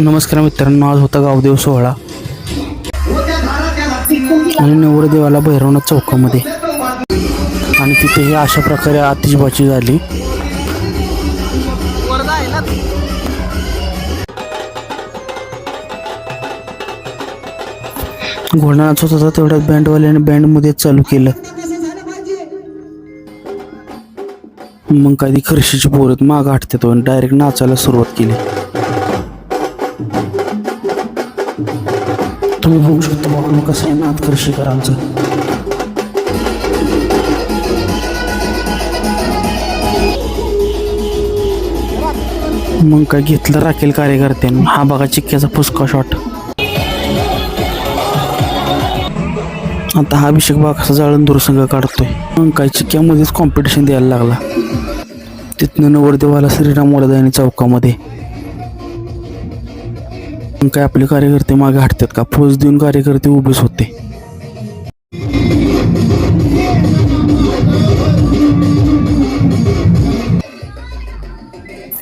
नमस्कार मित्रांनो आज होता गावदेव सोहळा. आणि नवरदेवाला भैरवनाथ चौकामध्ये. आणि तिथेही अशा प्रकारे आतिषबाजी झाली. घोडा नाच होता तेवढ्यात बँडवाल्याने बँडमध्ये चालू केलं. मग कधी खर्शीची पोरत माग आठतात आणि डायरेक्ट नाचायला सुरुवात केली. तुम्ही बघू शकता बाबा कसं आहे नाथ करशीकरांचं मग काय घेतलं राखेल कार्यकर्त्यांनी. हा बघा चिक्क्याचा फुसका शॉट आता हा अभिषेक बा कसा जाळून दूरसंघ काढतोय. मग काय चिक्क्यामध्येच कॉम्पिटिशन द्यायला लागला. तिथनं नवरदेवाला श्रीराम वडदानी चौकामध्ये. काय आपले कार्यकर्ते मागे हटतात का? फौज देऊन कार्यकर्ते उभेच होते.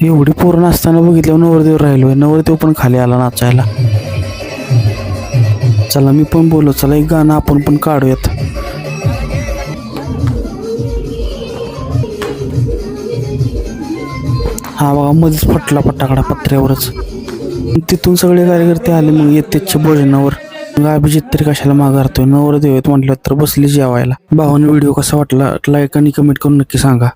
एवढी पूर्ण असताना बघितल्यावर नवरदेव राहिलो नवरदेव पण खाली आला नाचायला. चला मी पण बोललो चला एक गाणं आपण पण काढूयात. हा बघा मध्येच फटला फटाकडा पत्र्यावरच. तिथून सगळे कार्यकर्ते आले मग येतेच्या भोजनावर. मग अभिजित तरी कशाला माघारतोय नवर देव म्हटलं तर बसले जेवायला. भावाने व्हिडिओ कसा वाटला? लाईक आणि कमेंट करून नक्की सांगा.